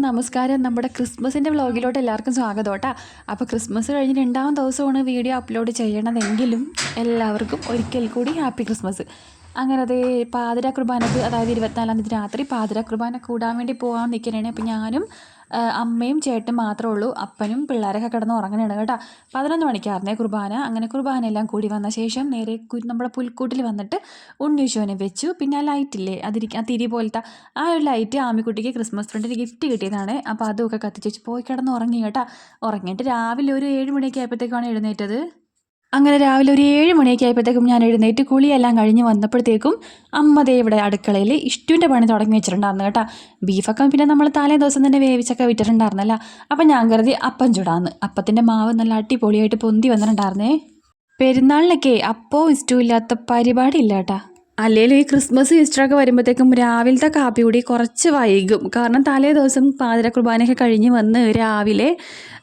എല്ലാവർക്കും നമസ്കാരം. നമ്മുടെ ക്രിസ്മസിന്റെ വ്ളോഗിലോട്ട് എല്ലാവർക്കും സ്വാഗതം കേട്ടോ. അപ്പോൾ ക്രിസ്മസ് കഴിഞ്ഞ് രണ്ടാം ദിവസമാണ് വീഡിയോ അപ്ലോഡ് ചെയ്യണതെങ്കിലും എല്ലാവർക്കും ഒരിക്കൽ കൂടി ഹാപ്പി ക്രിസ്മസ്. അങ്ങനെ അതേ പാതിര കുർബാനക്ക് അതായത് ഇരുപത്തിനാലാം തീയതി രാത്രി പാതിര കുർബാന കൂടാൻ വേണ്ടി പോകാൻ നിൽക്കണേ അപ്പോൾ ഞാനും അമ്മയും ചേട്ടനും മാത്രമേ ഉള്ളൂ. അപ്പനും പിള്ളേരൊക്കെ കിടന്ന് ഉറങ്ങണേണ് കേട്ടോ. പതിനൊന്ന് മണിക്കായിരുന്നേ കുർബാന. അങ്ങനെ കുർബാന എല്ലാം കൂടി വന്ന ശേഷം നേരെ നമ്മുടെ പുൽക്കൂട്ടിൽ വന്നിട്ട് ഉണ്ണീശോനെ വെച്ചു. പിന്നെ ആ ലൈറ്റില്ലേ അതിരിക്കും ആ തിരി പോലത്തെ ആ ഒരു ലൈറ്റ് ആമിക്കുട്ടിക്ക് ക്രിസ്മസ് ഫ്രണ്ടിന് ഗിഫ്റ്റ് കിട്ടിയതാണ്. അപ്പോൾ അതുമൊക്കെ കത്തിച്ച് പോയി കിടന്ന് ഉറങ്ങി കേട്ടോ. ഉറങ്ങിയിട്ട് രാവിലെ ഒരു ഏഴ് മണിയൊക്കെ ആയപ്പോഴത്തേക്കാണ് എഴുന്നേറ്റത്. അങ്ങനെ രാവിലെ ഒരു ഏഴ് മണിയൊക്കെ ആയപ്പോഴത്തേക്കും ഞാൻ എഴുന്നേറ്റ് കുളിയെല്ലാം കഴിഞ്ഞ് വന്നപ്പോഴത്തേക്കും അമ്മ ദേ ഇവിടെ അടുക്കളയിൽ ഇഷ്ടുവിന്റെ പണി തുടങ്ങി വെച്ചിട്ടുണ്ടായിരുന്നു കേട്ടോ. ബീഫൊക്കെ പിന്നെ നമ്മൾ തലേ ദിവസം തന്നെ വേവിച്ചൊക്കെ വിട്ടിട്ടുണ്ടായിരുന്നല്ലോ. അപ്പം ഞാൻ കരുതി അപ്പം ചൂടാന്ന്. അപ്പത്തിന്റെ മാവ് നല്ല അടിപൊളിയായിട്ട് പൊന്തി വന്നിട്ടുണ്ടായിരുന്നേ. പെരുന്നാളിനൊക്കെ അപ്പോൾ ഇഷ്ടവും ഇല്ലാത്ത പരിപാടി ഇല്ല കേട്ടാ. അല്ലെങ്കിലും ഈ ക്രിസ്മസ് ഈസ്റ്ററൊക്കെ വരുമ്പോഴത്തേക്കും രാവിലത്തെ കാപ്പി കൂടി കുറച്ച് വൈകും. കാരണം തലേ ദിവസം പാതിര കുർബാനയൊക്കെ കഴിഞ്ഞ് വന്ന് രാവിലെ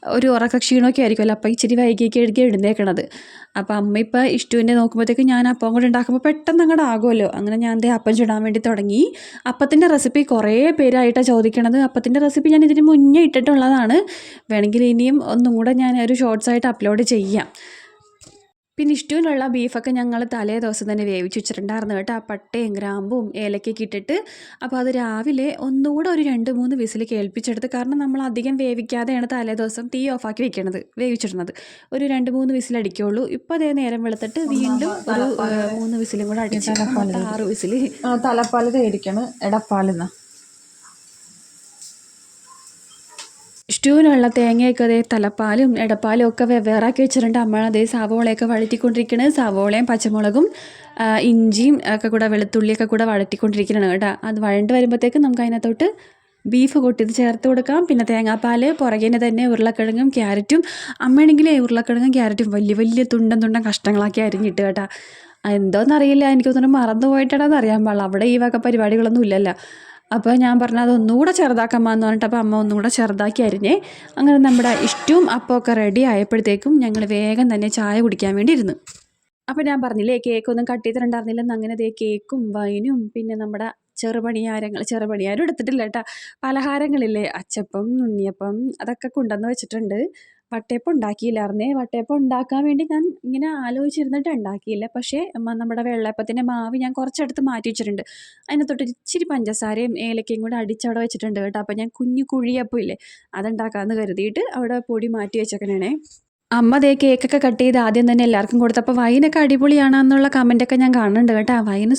ഒരു ഉറക്ക ക്ഷീണമൊക്കെ ആയിരിക്കുമല്ലോ. അപ്പം ഇച്ചിരി വൈകിയൊക്കെ എടുക്കുക എഴുന്നേക്കണത്. അപ്പം അമ്മ ഇപ്പം ഇഷ്ടുവിന്റെ നോക്കുമ്പോഴത്തേക്കും ഞാൻ അപ്പം കൂടെ ഉണ്ടാക്കുമ്പോൾ പെട്ടെന്ന് അങ്ങോട്ട് ആകുമല്ലോ. അങ്ങനെ ഞാൻ ദേ അപ്പം ചുടാൻ വേണ്ടി തുടങ്ങി. അപ്പത്തിന്റെ റെസിപ്പി കുറേ പേരായിട്ടാണ് ചോദിക്കണത്. അപ്പത്തിന്റെ റെസിപ്പി ഞാൻ ഇതിന് മുന്നേ ഇട്ടിട്ടുള്ളതാണ്. വേണമെങ്കിൽ ഇനിയും ഒന്നും കൂടെ ഞാൻ ഒരു ഷോർട്സ് ആയിട്ട് അപ്ലോഡ് ചെയ്യാം. പിന്നെ ഇഷ്ടമുള്ള ബീഫൊക്കെ ഞങ്ങൾ തലേ ദിവസം തന്നെ വേവിച്ച് വെച്ചിട്ടുണ്ടായിരുന്നു കേട്ടോ. ആ പട്ടയും ഗ്രാമ്പും ഏലക്കൊക്കെ ഇട്ടിട്ട്. അപ്പോൾ അത് രാവിലെ ഒന്നുകൂടെ ഒരു രണ്ട് മൂന്ന് വിസിൽ കേൾപ്പിച്ചെടുത്ത് കാരണം നമ്മൾ അധികം വേവിക്കാതെയാണ് തലേ ദിവസം തീ ഓഫാക്കി വെക്കണത് വേവിച്ചിടുന്നത്. ഒരു രണ്ട് മൂന്ന് വിസിൽ അടിക്കുള്ളൂ ഇപ്പോൾ അതേ നേരം വെളുത്തിട്ട് വീണ്ടും ഒരു മൂന്ന് വിസിലും കൂടെ അടിച്ചിട്ട് ആറ് വിസിൽ തലപ്പാൽ തലപ്പാൽ തേടിക്കണം എടപ്പാലെന്ന. സ്റ്റൂവിനുള്ള തേങ്ങയൊക്കെ അതേ തലപ്പാലും ഇടപ്പാലും ഒക്കെ വെവ്വേറാക്കി വെച്ചിട്ടുണ്ട്. അമ്മ അതേ സവോളയൊക്കെ വഴറ്റിക്കൊണ്ടിരിക്കുന്നത് സവോളയും പച്ചമുളകും ഇഞ്ചിയും ഒക്കെ കൂടെ വെളുത്തുള്ളിയൊക്കെ കൂടെ വഴറ്റിക്കൊണ്ടിരിക്കണം കേട്ടോ. അത് വഴണ്ട് വരുമ്പോഴത്തേക്കും നമുക്ക് അതിനകത്തോട്ട് ബീഫ് കൊട്ടിയത് ചേർത്ത് കൊടുക്കാം. പിന്നെ തേങ്ങാപ്പാൽ പുറകിന് തന്നെ ഉരുളക്കിഴങ്ങും ക്യാരറ്റും. അമ്മയാണെങ്കിൽ ഉരുളക്കിഴങ്ങും ക്യാരറ്റും വലിയ വലിയ തുണ്ടൻ തുണ്ടൻ കഷ്ണങ്ങളാക്കി അരിഞ്ഞിട്ട് കേട്ടോ. എന്തോന്നറിയില്ല എനിക്ക് തോന്നുന്നു മറന്നു പോയിട്ടാണെന്ന് അറിയാൻ പാടില്ല. അവിടെ ഈ വക പരിപാടികളൊന്നും ഇല്ലല്ലോ. അപ്പോൾ ഞാൻ പറഞ്ഞു അത് ഒന്നുകൂടെ ചെറുതാക്കാമെന്ന് പറഞ്ഞിട്ട് അപ്പോൾ അമ്മ ഒന്നുകൂടെ ചെറുതാക്കി അരിഞ്ഞേ അങ്ങനെ നമ്മുടെ ഇഷ്ടവും അപ്പമൊക്കെ റെഡി ആയപ്പോഴത്തേക്കും ഞങ്ങൾ വേഗം തന്നെ ചായ കുടിക്കാൻ വേണ്ടി ഇരുന്നു അപ്പോൾ ഞാൻ പറഞ്ഞില്ലേ കേക്കൊന്നും കട്ട് ചെയ്തിട്ടുണ്ടായിരുന്നില്ലെന്ന്. അങ്ങനെ ദേ കേക്കും വൈനും പിന്നെ നമ്മുടെ ചെറുപണിയാരങ്ങൾ ചെറുപണിയാരും എടുത്തിട്ടില്ല കേട്ടോ. പലഹാരങ്ങളില്ലേ അച്ചപ്പം ഉണ്ണിയപ്പം അതൊക്കെ കൊണ്ടുവന്ന് വെച്ചിട്ടുണ്ട്. വട്ടയപ്പം ഉണ്ടാക്കിയില്ലായിരുന്നേ വട്ടയപ്പം ഉണ്ടാക്കാൻ വേണ്ടി ഞാൻ ഇങ്ങനെ ആലോചിച്ചിരുന്നിട്ട് ഉണ്ടാക്കിയില്ല. പക്ഷേ നമ്മുടെ വെള്ളയപ്പത്തിന്റെ മാവ് ഞാൻ കുറച്ചെടുത്ത് മാറ്റി വെച്ചിട്ടുണ്ട്. അതിനകത്തോട്ട് ഇച്ചിരി പഞ്ചസാരയും ഏലക്കയും കൂടെ അടിച്ചവിടെ വെച്ചിട്ടുണ്ട് കേട്ടോ. അപ്പോൾ ഞാൻ കുഞ്ഞു കുഴിയപ്പം ഇല്ലേ അതുണ്ടാക്കാമെന്ന് കരുതിയിട്ട് അവിടെ പൊടി മാറ്റി വെച്ചേക്കണേ അമ്മ ദേ കേക്കൊക്കെ കട്ട് ചെയ്ത് ആദ്യം തന്നെ എല്ലാവർക്കും കൊടുത്തപ്പോൾ വൈനൊക്കെ അടിപൊളിയാണെന്നുള്ള കമന്റൊക്കെ ഞാൻ കാണുന്നുണ്ട് കേട്ടോ. വൈന്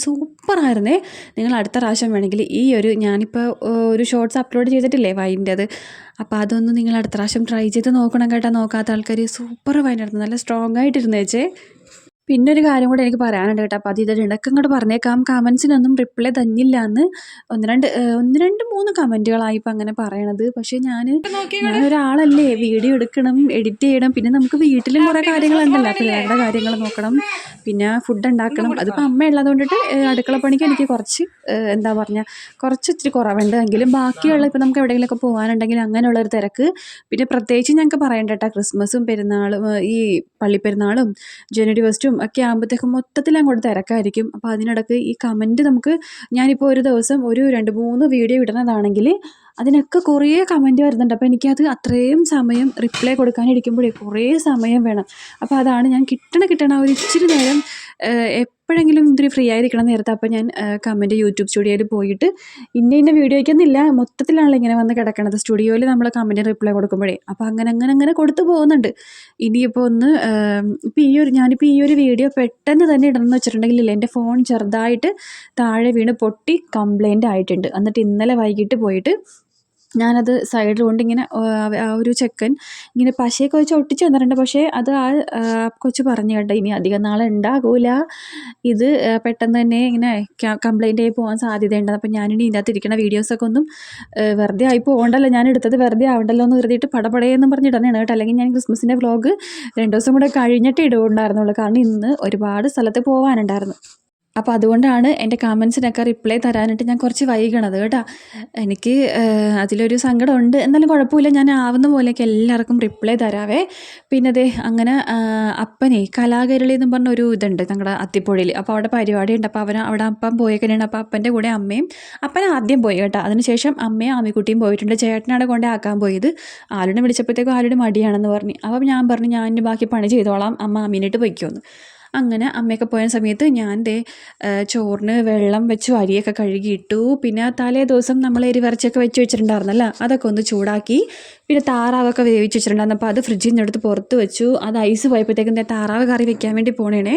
സൂപ്പറായിരുന്നേ. നിങ്ങൾ അടുത്ത പ്രാവശ്യം വേണമെങ്കിൽ ഈ ഒരു ഞാനിപ്പോൾ ഒരു ഷോർട്സ് അപ്ലോഡ് ചെയ്തിട്ടില്ലേ വൈന്റെത്? അപ്പോൾ അതൊന്ന് നിങ്ങൾ അടുത്ത പ്രാവശ്യം ട്രൈ ചെയ്ത് നോക്കണം കേട്ടോ. നോക്കാത്ത ആൾക്കാർ സൂപ്പർ വൈനായിരുന്നു നല്ല സ്ട്രോങ് ആയിട്ടിരുന്നേച്ചേ പിന്നെ ഒരു കാര്യം കൂടെ എനിക്ക് പറയാനുണ്ട് കേട്ടോ. അപ്പോൾ അത് ഇതിന്റെ ഇടയ്ക്ക് ഇങ്ങോട്ട് പറഞ്ഞേക്കാം. കമൻസിനൊന്നും റിപ്ലൈ തന്നില്ല എന്ന് ഒന്ന് രണ്ട് ഒന്ന് രണ്ട് മൂന്ന് കമന്റുകളായി ഇപ്പം അങ്ങനെ പറയണത്. പക്ഷേ ഞാൻ ഞാനൊരാളല്ലേ വീഡിയോ എടുക്കണം എഡിറ്റ് ചെയ്യണം. പിന്നെ നമുക്ക് വീട്ടിലും കുറേ കാര്യങ്ങളുണ്ടല്ലോ പിള്ളേരുടെ കാര്യങ്ങൾ നോക്കണം. പിന്നെ ഫുഡ് ഉണ്ടാക്കണം. അതിപ്പോൾ അമ്മ ഉള്ളത് കൊണ്ടിട്ട് അടുക്കള പണിക്ക് എനിക്ക് കുറച്ച് എന്താ പറഞ്ഞാൽ കുറച്ച് ഇത്തിരി കുറവുണ്ട് എങ്കിലും ബാക്കിയുള്ള ഇപ്പോൾ നമുക്ക് എവിടെയെങ്കിലുമൊക്കെ പോകാനുണ്ടെങ്കിൽ അങ്ങനെയുള്ളൊരു തിരക്ക്. പിന്നെ പ്രത്യേകിച്ച് ഞങ്ങൾക്ക് പറയണ്ട കേട്ടോ. ക്രിസ്മസും പെരുന്നാളും ഈ ഈ പള്ളിപ്പെരുന്നാളും ജനുവരി ഫസ്റ്റും ഒക്കെ ആകുമ്പോഴത്തേക്കും മൊത്തത്തിൽ അങ്ങോട്ട് തിരക്കായിരിക്കും. അപ്പോൾ അതിനിടയ്ക്ക് ഈ കമന്റ് നമുക്ക് ഞാനിപ്പോൾ ഒരു ദിവസം ഒരു രണ്ട് മൂന്ന് വീഡിയോ ഇടുന്നതാണെങ്കിൽ അതിനൊക്കെ കുറേ കമന്റ് വരുന്നുണ്ട്. അപ്പോൾ എനിക്കത് അത്രയും സമയം റിപ്ലൈ കൊടുക്കാനിരിക്കുമ്പോഴേ കുറേ സമയം വേണം. അപ്പോൾ അതാണ് ഞാൻ കിട്ടണ കിട്ടണ ഒരു ഇച്ചിരി നേരം എപ്പോഴെങ്കിലും ഇത്തിരി ഫ്രീ ആയിരിക്കണം നേരത്തെ അപ്പോൾ ഞാൻ കമന്റ് യൂട്യൂബ് സ്റ്റുഡിയോയിൽ പോയിട്ട് ഇന്ന ഇന്ന വീഡിയോയ്ക്കൊന്നുമില്ല മൊത്തത്തിലാണല്ലോ ഇങ്ങനെ വന്ന് കിടക്കണത്. സ്റ്റുഡിയോയിൽ നമ്മൾ കമന്റ് റിപ്ലൈ കൊടുക്കുമ്പോഴേ. അപ്പോൾ അങ്ങനെ അങ്ങനെ അങ്ങനെ കൊടുത്തു പോകുന്നുണ്ട്. ഇനിയിപ്പോൾ ഒന്ന് ഇപ്പോൾ ഈ ഒരു ഞാനിപ്പോൾ ഈ ഒരു വീഡിയോ പെട്ടെന്ന് തന്നെ ഇടണം എന്ന് വെച്ചിട്ടുണ്ടെങ്കിൽ എന്റെ ഫോൺ ചെറുതായിട്ട് താഴെ വീണ് പൊട്ടി കംപ്ലൈന്റ് ആയിട്ടുണ്ട്. എന്നിട്ട് ഇന്നലെ വൈകിട്ട് പോയിട്ട് ഞാനത് സൈഡിൽ കൊണ്ട് ഇങ്ങനെ ആ, ഒരു ചെക്കൻ ഇങ്ങനെ പശയൊക്കെ വെച്ച് ഒട്ടിച്ച് തന്നിട്ടുണ്ട്. പക്ഷേ അത് ആ കൊച്ചു പറഞ്ഞു കേട്ടോ ഇനി അധികം നാളെ ഉണ്ടാകൂല ഇത് പെട്ടെന്ന് തന്നെ ഇങ്ങനെ കംപ്ലൈന്റ് ആയി പോകാൻ സാധ്യതയുണ്ടെന്ന് അപ്പോൾ ഞാനിനി ഇതിനകത്ത് ഇരിക്കുന്ന വീഡിയോസൊക്കെ ഒന്നും വെറുതെ ആയി പോകണ്ടല്ലോ ഞാൻ എടുത്തത് വെറുതെ ആവണ്ടല്ലോ എന്ന് കരുതിയിട്ട് പടപടയെന്നും പറഞ്ഞിടണേണ് കേട്ടോ. അല്ലെങ്കിൽ ഞാൻ ക്രിസ്മസിന്റെ വ്ലോഗ് രണ്ട് ദിവസം കൂടെ കഴിഞ്ഞിട്ട് ഇടുകയുണ്ടായിരുന്നുള്ളൂ. കാരണം ഇന്ന് ഒരുപാട് സ്ഥലത്ത് പോകാനുണ്ടായിരുന്നു അപ്പോൾ അതുകൊണ്ടാണ് എന്റെ കമൻസിനൊക്കെ റിപ്ലൈ തരാനായിട്ട് ഞാൻ കുറച്ച് വൈകണത് കേട്ടോ. എനിക്ക് അതിലൊരു സങ്കടമുണ്ട്. എന്നാലും കുഴപ്പമില്ല ഞാൻ ആവുന്ന പോലെയൊക്കെ എല്ലാവർക്കും റിപ്ലൈ തരാവേ. പിന്നെ അതെ അങ്ങനെ അപ്പനെ കലാകരളി എന്ന് പറഞ്ഞ ഒരു ഇതുണ്ട് ഞങ്ങളുടെ അത്തിപ്പുഴയിൽ. അപ്പോൾ അവിടെ പരിപാടി ഉണ്ട് അപ്പോൾ അവൻ അവിടെ അപ്പൻ പോയേക്കനെയാണ് അപ്പോൾ അപ്പന്റെ കൂടെ അമ്മയും അപ്പൻ ആദ്യം പോയി കേട്ടോ. അതിനുശേഷം അമ്മയും ആമിക്കുട്ടിയും പോയിട്ടുണ്ട്. ചേട്ടനാണ് കൊണ്ടേ ആക്കാൻ പോയത്. ആലുടെ വിളിച്ചപ്പോഴത്തേക്കും ആലുടെ മടിയാണെന്ന് പറഞ്ഞു. അപ്പം ഞാൻ പറഞ്ഞു ഞാൻ ബാക്കി പണി ചെയ്തോളാം. അമ്മ അമ്മീനിട്ട് പൊയ്ക്കോന്ന്. അങ്ങനെ അമ്മയൊക്കെ പോയ സമയത്ത് ഞാൻ ദേ ചോറിന് വെള്ളം വെച്ചു അരിയൊക്കെ കഴുകിയിട്ടു പിന്നെ തലേ ദിവസം നമ്മൾ എരിവരച്ചൊക്കെ വെച്ച് വെച്ചിട്ടുണ്ടായിരുന്നല്ലോ അതൊക്കെ ഒന്ന് ചൂടാക്കി. പിന്നെ താറാവൊക്കെ വേവിച്ച് വെച്ചിട്ടുണ്ടായിരുന്നു. അപ്പോൾ അത് ഫ്രിഡ്ജിൽ നിന്ന് എടുത്ത് പുറത്ത് വെച്ചു. അത് ഐസ് പോയപ്പോഴത്തേക്കും താറാവ് കറി വെക്കാൻ വേണ്ടി പോണേണേ.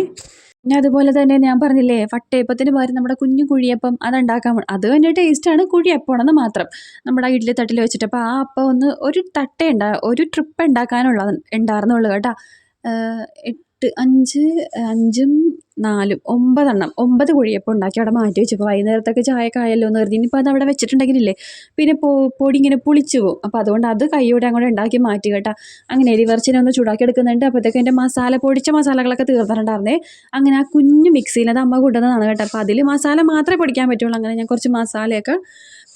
പിന്നെ അതുപോലെ തന്നെ ഞാൻ പറഞ്ഞില്ലേ വട്ടയപ്പത്തിന് പകരം നമ്മുടെ കുഞ്ഞു കുഴിയപ്പം അതുണ്ടാക്കാൻ അത് തന്നെ ടേസ്റ്റാണ് കുഴിയപ്പമാണെന്ന് മാത്രം. നമ്മുടെ ഇഡ്ഡലി തട്ടിൽ വെച്ചിട്ട്. അപ്പോൾ ആ അപ്പം ഒന്ന് ഒരു തട്ടേ ഉണ്ടാ ഒരു ട്രിപ്പ് ഉണ്ടാക്കാനുള്ള ഉണ്ടായിരുന്നുള്ളൂ കേട്ടോ. എട്ട് അഞ്ച് അഞ്ചും നാലും ഒമ്പതെണ്ണം. ഒമ്പത് കുഴിയപ്പം ഉണ്ടാക്കി അവിടെ മാറ്റി വെച്ചപ്പോൾ വൈകുന്നേരത്തൊക്കെ ചായയൊക്കെ ആയല്ലോ എന്ന് കരുതി. ഇനിയിപ്പോൾ അത് അവിടെ വെച്ചിട്ടുണ്ടെങ്കിലില്ലേ? പിന്നെ പൊടി ഇങ്ങനെ പുളിച്ചു പോകും അപ്പോൾ അതുകൊണ്ട് അത് കൈയോടെ അങ്ങോട്ട് ഉണ്ടാക്കി മാറ്റി കേട്ടോ. അങ്ങനെ എരിവർച്ചിനെ ഒന്ന് ചൂടാക്കി എടുക്കുന്നുണ്ട്. അപ്പോഴത്തേക്ക് എന്റെ മസാല പൊടിച്ച മസാലകളൊക്കെ തീർന്നിട്ടുണ്ടായിരുന്നേ. അങ്ങനെ ആ കുഞ്ഞു മിക്സിയിൽ അത് അമ്മ കൊണ്ടുവന്നതാണ് കേട്ടോ. അപ്പോൾ അതിൽ മസാല മാത്രമേ പൊടിക്കാൻ പറ്റുള്ളൂ. അങ്ങനെ ഞാൻ കുറച്ച് മസാലയൊക്കെ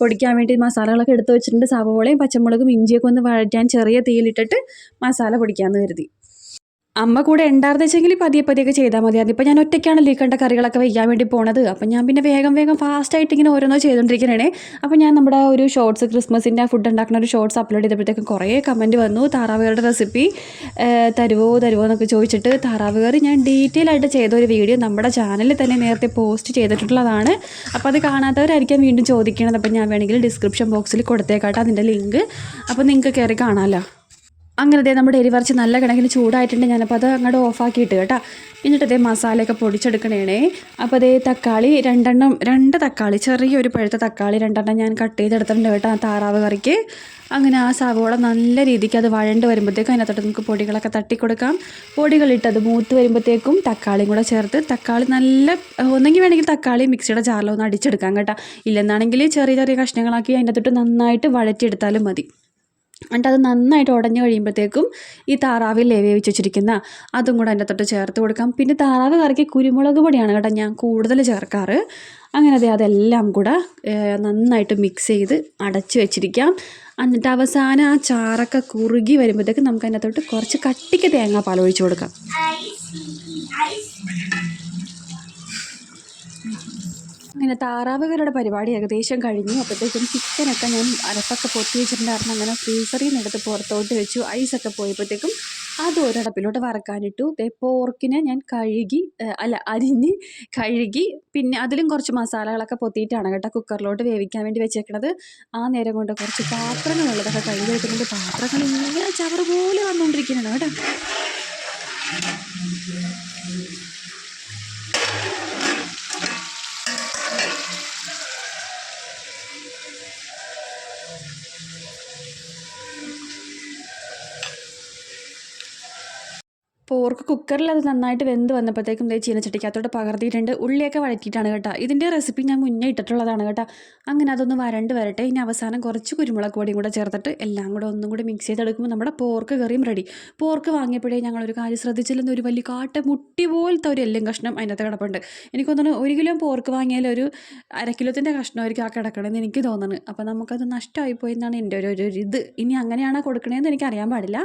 പൊടിക്കാൻ വേണ്ടി മസാലകളൊക്കെ എടുത്ത് വെച്ചിട്ടുണ്ട്. സവോളയും പച്ചമുളകും ഇഞ്ചിയൊക്കെ ഒന്ന് വഴറ്റാൻ ചെറിയ തീയിലിട്ടിട്ട് മസാല പൊടിക്കാമെന്ന് കരുതി. അമ്മ കൂടെ ഉണ്ടായിരുന്നു വെച്ചെങ്കിൽ പതിയെ പതിയൊക്കെ ചെയ്താൽ മതി. അതിപ്പോൾ ഞാൻ ഒറ്റയ്ക്കാണല്ലോ ഈ കണ്ട കറികളൊക്കെ വയ്ക്കാൻ വേണ്ടി പോണത്. അപ്പം ഞാൻ പിന്നെ വേഗം വേഗം ഫാസ്റ്റായിട്ട് ഇങ്ങനെ ഓരോന്നോ ചെയ്തുകൊണ്ടിരിക്കണേ അപ്പോൾ ഞാൻ നമ്മുടെ ഒരു ഷോർട്സ് ക്രിസ്മസിന്റെ ഫുഡ് ഉണ്ടാക്കുന്ന ഒരു ഷോർട്സ് അപ്ലോഡ് ചെയ്തപ്പോഴത്തേക്കും കുറേ കമന്റ് വന്നു. താറാവുകളുടെ റെസിപ്പി തരുവോ തരുവോ എന്നൊക്കെ ചോദിച്ചിട്ട് താറാവ് ഞാൻ ഡീറ്റെയിൽ ആയിട്ട് ചെയ്ത ഒരു വീഡിയോ നമ്മുടെ ചാനലിൽ തന്നെ നേരത്തെ പോസ്റ്റ് ചെയ്തിട്ടുള്ളതാണ്. അപ്പോൾ അത് കാണാത്തവരായിരിക്കാം വീണ്ടും ചോദിക്കണത്. അപ്പോൾ ഞാൻ വേണമെങ്കിൽ ഡിസ്ക്രിപ്ഷൻ ബോക്സിൽ കൊടുത്തേക്കാട്ടെ അതിന്റെ ലിങ്ക് അപ്പോൾ നിങ്ങൾക്ക് കയറി കാണാമല്ലോ അങ്ങനെ ദേ നമ്മുടെ എരിവറച്ച് നല്ല കണക്കിന് ചൂടായിട്ടുണ്ട്. ഞാനപ്പോൾ അത് അങ്ങോട്ട് ഓഫാക്കിയിട്ട് കേട്ടോ. എന്നിട്ട് അതേ മസാലയൊക്കെ പൊടിച്ചെടുക്കണേണേ. അപ്പോൾ അതേ തക്കാളി രണ്ടെണ്ണം രണ്ട് തക്കാളി ചെറിയൊരു പഴുത്ത തക്കാളി രണ്ടെണ്ണം ഞാൻ കട്ട് ചെയ്തെടുത്തിട്ടുണ്ട് കേട്ടോ താറാവ് കറിക്ക്. അങ്ങനെ ആ സവോള നല്ല രീതിക്ക് അത് വഴണ്ട് വരുമ്പോഴത്തേക്കും അതിനകത്തോട്ട് നമുക്ക് പൊടികളൊക്കെ തട്ടിക്കൊടുക്കാം. പൊടികളിട്ട് അത് മൂത്ത് വരുമ്പോഴത്തേക്കും തക്കാളിയും കൂടെ ചേർത്ത് തക്കാളി നല്ല ഒന്നെങ്കിൽ വേണമെങ്കിൽ തക്കാളി മിക്സിയുടെ ജാറിലൊന്ന് അടിച്ചെടുക്കാം കേട്ടോ. ഇല്ലെന്നാണെങ്കിൽ ചെറിയ ചെറിയ കഷ്ണങ്ങളാക്കി അതിന്റെ തൊട്ട് നന്നായിട്ട് വഴറ്റിയെടുത്താലും മതി. എന്നിട്ട് അത് നന്നായിട്ട് ഉടഞ്ഞു കഴിയുമ്പോഴത്തേക്കും ഈ താറാവിൽ വേവിച്ച് വെച്ചിരിക്കുന്ന അതും കൂടെ അതിന്റെ തൊട്ട് ചേർത്ത് കൊടുക്കാം. പിന്നെ താറാവ് കറിക്ക് കുരുമുളക് പൊടിയാണ് കേട്ടോ ഞാൻ കൂടുതൽ ചേർക്കാറ്. അങ്ങനെ അതെ അതെല്ലാം കൂടെ നന്നായിട്ട് മിക്സ് ചെയ്ത് അടച്ച് വെച്ചിരിക്കാം. എന്നിട്ട് അവസാനം ആ ചാറൊക്കെ കുറുകി വരുമ്പോഴത്തേക്ക് നമുക്ക് അതിനകത്തോട്ട് കുറച്ച് കട്ടിക്ക് തേങ്ങാപ്പാൽ ഒഴിച്ചു കൊടുക്കാം. അങ്ങനെ താറാവുകളുടെ പരിപാടി ഏകദേശം കഴിഞ്ഞു. അപ്പോഴത്തേക്കും ചിക്കനൊക്കെ ഞാൻ അരപ്പൊക്കെ പൊത്തി വെച്ചിട്ടുണ്ടായിരുന്നു. അങ്ങനെ ഫ്രീസറിൽ നിന്ന് എടുത്ത് പുറത്തോട്ട് വെച്ചു. ഐസൊക്കെ പോയപ്പോഴത്തേക്കും അത് ഒരടപ്പിലോട്ട് വറക്കാനിട്ടു. ദേ പോർക്കിനെ ഞാൻ കഴുകി അല്ല അരിഞ്ഞ് കഴുകി പിന്നെ അതിലും കുറച്ച് മസാലകളൊക്കെ പൊത്തിയിട്ടാണ് കേട്ടോ കുക്കറിലോട്ട് വേവിക്കാൻ വേണ്ടി വെച്ചേക്കണത്. ആ നേരം കൊണ്ട് കുറച്ച് പാത്രങ്ങളുള്ളതൊക്കെ കഴുകി വെക്കുന്നുണ്ട്. പാത്രങ്ങൾ ഇങ്ങനെ ചവറ് പോലെ വന്നുകൊണ്ടിരിക്കുന്നുണ്ട് കേട്ടോ. പോർക്ക് കുക്കറിൽ അത് നന്നായിട്ട് വെന്ത് വന്നപ്പോഴത്തേക്കും ദേ ചീനച്ചട്ടിക്കകത്തോട്ട് പകർത്തിയിട്ടുണ്ട്. ഉള്ളിയൊക്കെ വഴറ്റിയിട്ടാണ് കേട്ടോ. ഇതിന്റെ റെസിപ്പി ഞാൻ മുന്നേ ഇട്ടിട്ടുള്ളതാണ് കേട്ടോ. അങ്ങനെ അതൊന്ന് വരണ്ട് വരട്ടെ. ഇനി അവസാനം കുറച്ച് കുരുമുളക് പൊടിയും കൂടെ ചേർത്തിട്ട് എല്ലാം കൂടെ ഒന്നും കൂടി മിക്സ് ചെയ്തെടുക്കുമ്പോൾ നമ്മുടെ പോർക്ക് കറിയും റെഡി പോർക്ക് വാങ്ങിയപ്പോഴേ ഞങ്ങളൊരു കാര്യം ശ്രദ്ധിച്ചില്ലെന്ന് ഒരു വലിയ കാട്ട മുട്ടി പോലത്തെ ഒരു എല്ലും കഷ്ണം അതിനകത്ത് കിടപ്പുണ്ട്. എനിക്ക് തോന്നുന്നു ഒരു കിലോ പോർക്ക് വാങ്ങിയാൽ ഒരു അര കിലോത്തിന്റെ കഷ്ണമായിരിക്കും ആ കിടക്കണമെന്ന് എനിക്ക് തോന്നുന്നു. അപ്പോൾ നമുക്കത് നഷ്ടമായിപ്പോയി എന്നാണ് എന്റെ ഒരു ഒരു ഇത്. ഇനി അങ്ങനെയാണോ കൊടുക്കണേന്ന് എനിക്ക് അറിയാൻ പാടില്ല.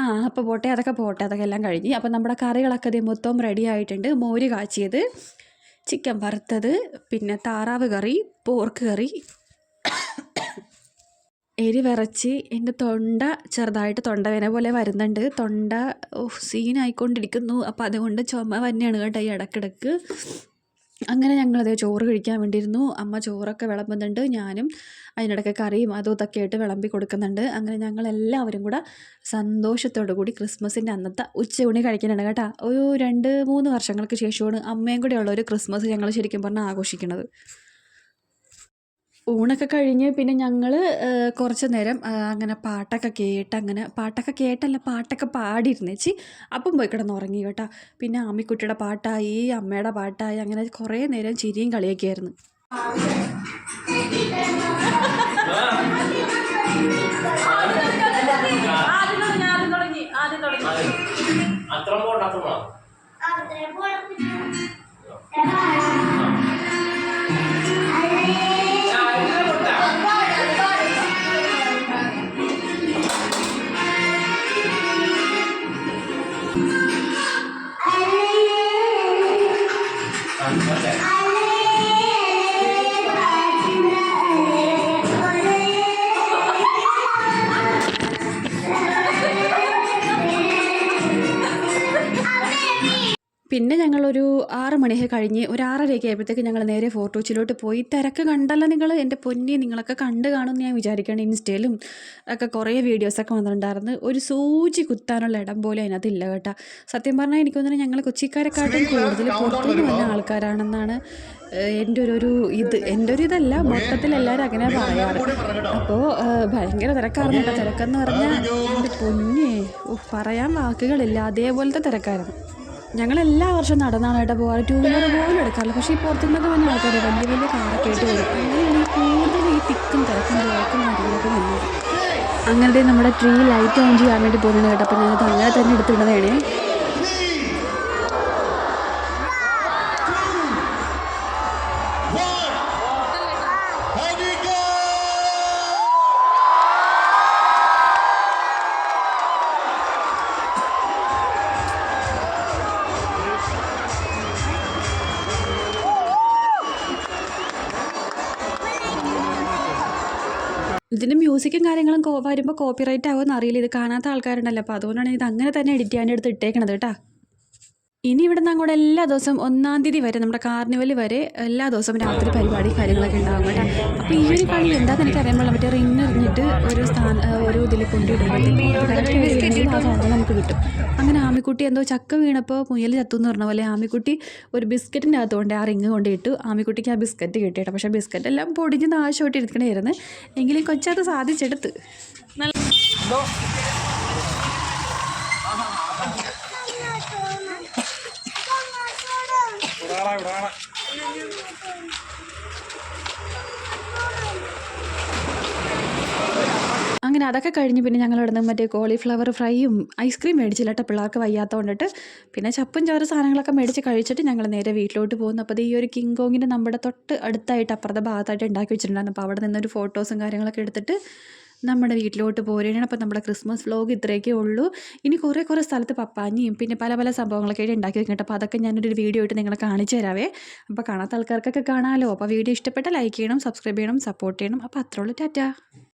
ആ അപ്പോൾ പോട്ടെ. അതൊക്കെ പോട്ടെ. അതൊക്കെ എല്ലാം കഴിഞ്ഞ് അപ്പോൾ നമ്മുടെ കറികളൊക്കെ ഇതേ മൊത്തം റെഡി ആയിട്ടുണ്ട്. മോര് കാച്ചിയത് ചിക്കൻ വറുത്തത് പിന്നെ താറാവ് കറി പോർക്ക് കറി. എരി വിറച്ച് എന്റെ തൊണ്ട ചെറുതായിട്ട് തൊണ്ടവേന പോലെ വരുന്നുണ്ട്. തൊണ്ട സീനായിക്കൊണ്ടിരിക്കുന്നു. അപ്പോൾ അതുകൊണ്ട് ചുമ തന്നെയാണ് കേട്ടോ ഈ ഇടക്കിടക്ക്. അങ്ങനെ ഞങ്ങളത് ചോറ് കഴിക്കാൻ വേണ്ടിയിരുന്നു. അമ്മ ചോറൊക്കെ വിളമ്പുന്നുണ്ട്. ഞാനും അതിനിടയ്ക്ക് കറിയും അതും ഇതൊക്കെ ആയിട്ട് വിളമ്പി കൊടുക്കുന്നുണ്ട്. അങ്ങനെ ഞങ്ങളെല്ലാവരും കൂടെ സന്തോഷത്തോടു കൂടി ക്രിസ്മസിന്റെ അന്നത്തെ ഉച്ചയൂണി കഴിക്കുന്നുണ്ട് കേട്ടോ. ഒരു രണ്ട് മൂന്ന് വർഷങ്ങൾക്ക് ശേഷമാണ് അമ്മയും കൂടെ ഉള്ള ഒരു ക്രിസ്മസ് ഞങ്ങൾ ശരിക്കും പറഞ്ഞാൽ ആഘോഷിക്കുന്നത്. ഊണൊക്കെ കഴിഞ്ഞ് പിന്നെ ഞങ്ങൾ കുറച്ച് നേരം അങ്ങനെ പാട്ടൊക്കെ കേട്ട് അങ്ങനെ പാട്ടൊക്കെ കേട്ടല്ല പാട്ടൊക്കെ പാടിയിരുന്നേച്ചി അപ്പം പോയി കിടന്ന് ഉറങ്ങി കേട്ടോ. പിന്നെ ആമിക്കുട്ടിയുടെ പാട്ടായി അമ്മയുടെ പാട്ടായി അങ്ങനെ കുറേ നേരം ചിരിയും കളിയൊക്കെ ആയിരുന്നു. അത്ര അത്ര അത്രേ പോണം. പിന്നെ ഞങ്ങളൊരു ആറ് മണിയൊക്കെ കഴിഞ്ഞ് ഒരു ആറരയൊക്കെ ആയപ്പോഴത്തേക്ക് ഞങ്ങൾ നേരെ ഫോർട്ട് കൊച്ചിയിലോട്ട് പോയി. തിരക്ക് കണ്ടല്ലോ നിങ്ങൾ. എന്റെ പൊന്നി നിങ്ങളൊക്കെ കണ്ട് കാണുമെന്ന് ഞാൻ വിചാരിക്കുകയാണ്. ഇൻസ്റ്റയിലും ഒക്കെ കുറേ വീഡിയോസൊക്കെ വന്നിട്ടുണ്ടായിരുന്നു. ഒരു സൂചി കുത്താനുള്ള ഇടം പോലും അതിനകത്തില്ല കേട്ടോ. സത്യം പറഞ്ഞാൽ എനിക്ക് തോന്നുന്നത് ഞങ്ങൾ കൊച്ചിക്കാരെക്കാട്ടും കൂടുതൽ പുറത്തുനിന്ന് വന്ന ആൾക്കാരാണെന്നാണ് എന്റെ ഒരു ഒരു ഇത്. എന്റെ ഒരു ഇതല്ല മൊത്തത്തിൽ എല്ലാവരും അങ്ങനെ പറയാറ്. അപ്പോൾ ഭയങ്കര തിരക്കായിരുന്നു കേട്ടോ. തിരക്കെന്ന് പറഞ്ഞാൽ എന്റെ പൊന്നേ. പറയാൻ വാക്കുകളില്ല. അതേപോലത്തെ തിരക്കായിരുന്നു. ഞങ്ങൾ എല്ലാ വർഷവും നടന്നാണ് കേട്ടോ പോകാറ് ടൂ വീലർ പോലും എടുക്കാറില്ല. പക്ഷേ ഈ പുറത്തുനിന്നൊക്കെ വന്ന ആൾക്കാർ വലിയ വലിയ കാറൊക്കെ ആയിട്ട് വരും. അങ്ങനെയാണ് കൂടുതൽ ഈ തിക്കും തിരക്കും തിരക്കും കാര്യങ്ങളൊക്കെ വന്നത് അങ്ങനത്തെ നമ്മുടെ ട്രീ ലൈറ്റ് ഓൺ ചെയ്യാൻ വേണ്ടി പോകുന്നുണ്ട് കേട്ടോ അപ്പോൾ ഞാനത് അങ്ങനെ തന്നെ എടുത്തിടുന്നതാണ്. മ്യൂസിക്കും കാര്യങ്ങളും വരുമ്പോൾ കോപ്പിറൈറ്റ് ആവുമെന്ന് അറിയില്ല. ഇത് കാണാത്ത ആൾക്കാരുണ്ടല്ലോ. അപ്പോൾ അതുകൊണ്ടാണ് ഇത് അങ്ങനെ തന്നെ എഡിറ്റ് ചെയ്യാൻ എടുത്ത് ഇട്ടേക്കണത് കേട്ടോ. ഇനി ഇവിടെ നിന്ന് അങ്ങോട്ട് എല്ലാ ദിവസവും ഒന്നാം തീയതി വരെ നമ്മുടെ കാർണിവൽ വരെ എല്ലാ ദിവസവും രാത്രി പരിപാടി കാര്യങ്ങളൊക്കെ ഉണ്ടാകും കേട്ടോ. അപ്പോൾ ഈ ഒരു കളി എന്താണെന്ന് എനിക്ക് അറിയാൻ പാടില്ല. മറ്റേ റിങ് എറിഞ്ഞിട്ട് ഒരു സ്ഥാനം ഒരു ഇതിൽ കൊണ്ടിടുന്നത് നമുക്ക് കിട്ടും. അങ്ങനെ ആമിക്കുട്ടി എന്തോ ചക്ക വീണപ്പോൾ മുയൽ ചത്തു എന്ന് പറഞ്ഞ പോലെ ആമിക്കുട്ടി ഒരു ബിസ്ക്കറ്റിന്റെ അകത്തുകൊണ്ട് ആ റിങ് കൊണ്ടിട്ടു ആമിക്കുട്ടിക്ക് ആ ബിസ്ക്കറ്റ് കിട്ടിയിട്ട്. പക്ഷേ ബിസ്ക്കറ്റ് എല്ലാം പൊടിഞ്ഞ് നാശമായിട്ട് എടുക്കണമായിരുന്നു എങ്കിലും കൊച്ചത് സാധിച്ചെടുത്ത്. അങ്ങനെ അതൊക്കെ കഴിഞ്ഞ് പിന്നെ ഞങ്ങൾ ഇവിടെ നിന്ന് മറ്റേ കോളിഫ്ലവർ ഫ്രൈയും ഐസ്ക്രീം മേടിച്ചില്ല കേട്ടോ. പിള്ളേർക്ക് വയ്യാത്തതുകൊണ്ടിട്ട് പിന്നെ ചപ്പും ചോറ് സാധനങ്ങളൊക്കെ മേടിച്ച് കഴിച്ചിട്ട് ഞങ്ങൾ നേരെ വീട്ടിലോട്ട് പോകുന്നു. അപ്പോൾ ഈ ഒരു കിങ് കോങ്ങിന്റെ നമ്മുടെ തൊട്ട് അടുത്തായിട്ട് അപ്പുറത്തെ ഭാഗത്തായിട്ട് ഉണ്ടാക്കി വെച്ചിട്ടുണ്ടായിരുന്നു. അപ്പോൾ അവിടെ നിന്നൊരു ഫോട്ടോസും കാര്യങ്ങളൊക്കെ എടുത്തിട്ട് നമ്മുടെ വീട്ടിലോട്ട് പോരുകയാണ്. അപ്പോൾ നമ്മുടെ ക്രിസ്മസ് വ്ലോഗ് ഇത്രയൊക്കെ ഉള്ളൂ. ഇനി കുറേ കുറേ സ്ഥലത്ത് പപ്പാഞ്ഞിയും പിന്നെ പല പല സംഭവങ്ങളൊക്കെ ആയിട്ട് ഉണ്ടാക്കി അപ്പോൾ അതൊക്കെ ഞാനൊരു വീഡിയോ ആയിട്ട് നിങ്ങളെ കാണിച്ചു തരാവേ. അപ്പോൾ കാണാത്ത ആൾക്കാർക്കൊക്കെ കാണാമല്ലോ അപ്പോൾ വീഡിയോ ഇഷ്ടപ്പെട്ട ലൈക്ക് ചെയ്യണം സബ്സ്ക്രൈബ് ചെയ്യണം സപ്പോർട്ട് ചെയ്യണം. അപ്പോൾ അത്രയുള്ളൂ ടാറ്റാ.